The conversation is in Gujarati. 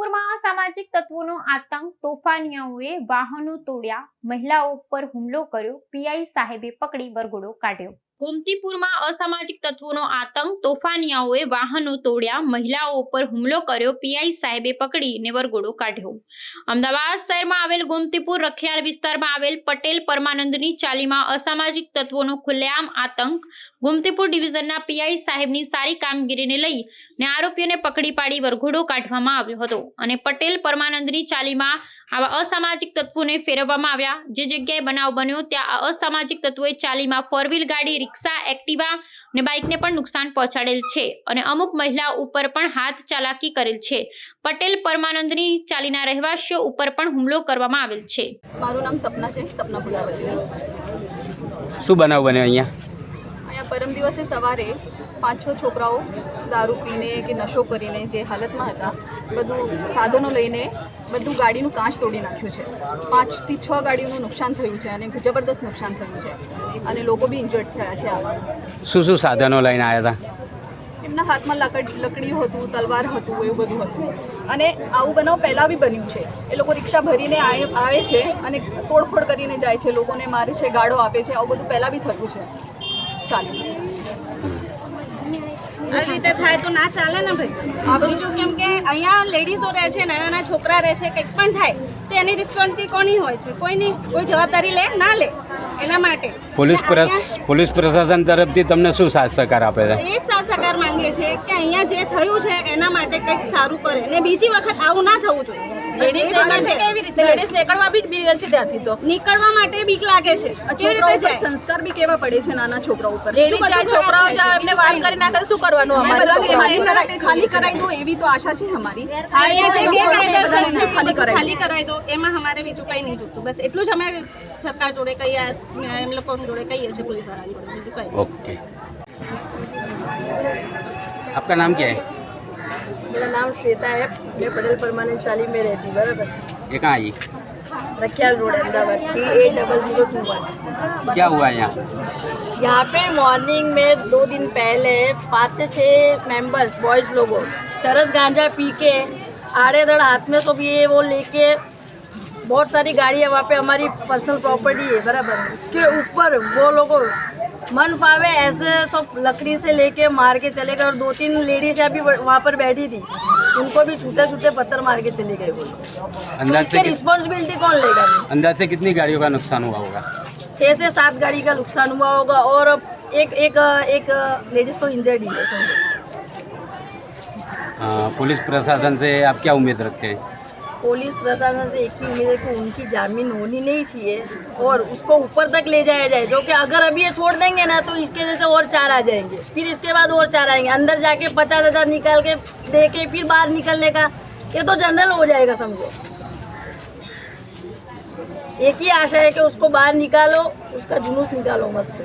ગોમતીપુરમાં અસામાજિક તત્વોનો આતંક તોફાનીઓએ વાહનો તોડ્યા. મહિલાઓ પર હુમલો કર્યો. પીઆઈ સાહેબે પકડી વરઘોડો કાઢ્યો. ગોમતીપુરમાં અસામાજિક તત્વોનો આતંક, તોફાનિયાઓએ વાહનો તોડ્યા, મહિલાઓ ઉપર હુમલો કર્યો, પીઆઈ સાહેબે પકડીને વરઘોડો કાઢ્યો. અમદાવાદ શહેરમાં આવેલ ગોમતીપુર રખિયાલ વિસ્તારમાં આવેલ પટેલ પરમાનંદની ચાલીમાં અસામાજિક તત્વોનો ખુલ્લેઆમ આતંક ગોમતીપુર ડિવિઝનના પીઆઈ સાહેબની સારી કામગીરીને લઈ ને આરોપીઓને પકડી પાડી વરઘોડો કાઢવામાં આવ્યો હતો. અને પટેલ પરમાનંદની ચાલીમાં આવા અસામાજિક તત્વોને ફેરવવામાં આવ્યા. જે જગ્યાએ બનાવ બન્યો ત્યાં આ અસામાજિક તત્વોએ ચાલીમાં ફોર વ્હીલ ગાડી રિક્ષા એક્ટિવા અને બાઇકને પણ નુકસાન પહોંચાડેલ છે અને અમુક મહિલા ઉપર પણ હાથ ચાલાકી કરેલ છે. પટેલ પરમાનંદની ચાલીના રહેવાસીઓ ઉપર પણ હુમલો કરવામાં આવેલ છે. મારું નામ સપના છે સપના ભુલાવતી શું બનાવ બન્યો અહીંયા? અહીંયા પરમ દિવસે સવારે પાંચ છ છોકરાઓ દારૂ પીને કે નશો કરીને જે હાલતમાં હતા બધું સાધનો લઈને બધું ગાડીનું કાચ તોડી નાખ્યું છે. પાંચથી છ ગાડીઓનું નુકસાન થયું છે અને જબરદસ્ત નુકસાન થયું છે અને લોકો બી ઇન્જર્ડ થયા છે આમાં. શું શું સાધનો લઈને આવ્યા હતા? એમના હાથમાં લાકડ લકડીઓ હતું તલવાર હતું એવું બધું હતું. અને આવું બનાવ પહેલાં બી બન્યું છે. એ લોકો રિક્ષા ભરીને આવે આવે છે અને તોડફોડ કરીને જાય છે લોકોને મારે છે ગાળો આપે છે આવું બધું પહેલાં બી થતું છે. ચાલે. આ રીતે થાય તો ના ચાલે ને ભાઈ? બીજું કેમ કે અહીંયા લેડીઝો રહે છે નાના નાના છોકરા રહે છે કંઈક પણ થાય તો એની રિસ્પોન્સિબિલિટી કોની હોય છે? કોઈ નહીં કોઈ જવાબદારી લે? ના લે. એના માટે. પોલીસ પોલીસ પ્રશાસન તરફથી તમને શું સાથ સહકાર આપે છે? એ જ સાથ સહકાર માંગીએ છીએ કે અહીંયા જે થયું છે એના માટે કંઈક સારું કરે. અને બીજી વખત આવું ના થવું જોઈએ. કેવી રીતે? નીકળવા બી બીવે છે ત્યાંથી તો. નીકળવા માટે બીક લાગે છે. કેવી રીતે જાય સંસ્કાર બી કેવા પડે છે નાના છોકરા ઉપર? છોકરાઓ વાત કરી શું કરવાનું ખાલી કરાઈ એવી તો આશા છે અમારી. ખાલી કરાઈ દો એમાં અમારે બીજું કંઈ નહીં જોતું. બસ એટલું જ અમે સરકાર જોડે કહીએ એમ લોકો જોડે કહીએ છીએ આપકા નામ ક્યાં मेरा नाम श्वेता है। मैं पटेल परमानेंट चाली में रहती बराबर। ये कहाँ आई Rakhial road Ahmedabad. Eight double zero two one क्या हुआ यहाँ? यहाँ पे मॉर्निंग में दो दिन पहले पाँच से छः मेंबर्स बॉयज़ लोगों चरस गांजा पी के आड़े धड़ हाथ में सब ये वो लेके बहुत सारी गाड़ियाँ वहाँ पे हमारी पर्सनल प्रॉपर्टी है बराबर। उसके ऊपर वो लोगों मन फावे ऐसे सब लकड़ी से लेके मार के चले गए और दो तीन लेडीज़ अभी वहाँ पर बैठी थी। उनको भी छूटे छूटे पत्थर मार के चले गए तो से रिस्पॉन्सिबिलिटी कौन लेगा? अंदाज से कितनी गाड़ियों का नुकसान हुआ होगा? छः से सात गाड़ी का नुकसान हुआ होगा और एक एक एक लेडीज़ तो इंजर्ड ही है समझो? पुलिस प्रशासन से आप क्या उम्मीद रखते हैं? पुलिस प्रशासन से एक ही उम्मीद है कि उनकी जामीन होनी नहीं चाहिए और उसको ऊपर तक ले जाया जाए, जो कि अगर अभी ये छोड़ देंगे ना तो इसके जैसे और चार आ जाएँगे। फिर इसके बाद और चार आएँगे। अंदर जाके पचास हज़ार निकाल के दे के फिर बाहर निकलने का, ये तो जनरल हो जाएगा समझो। एक ही आशा है कि उसको बाहर निकालो, उसका जुलूस निकालो मस्त।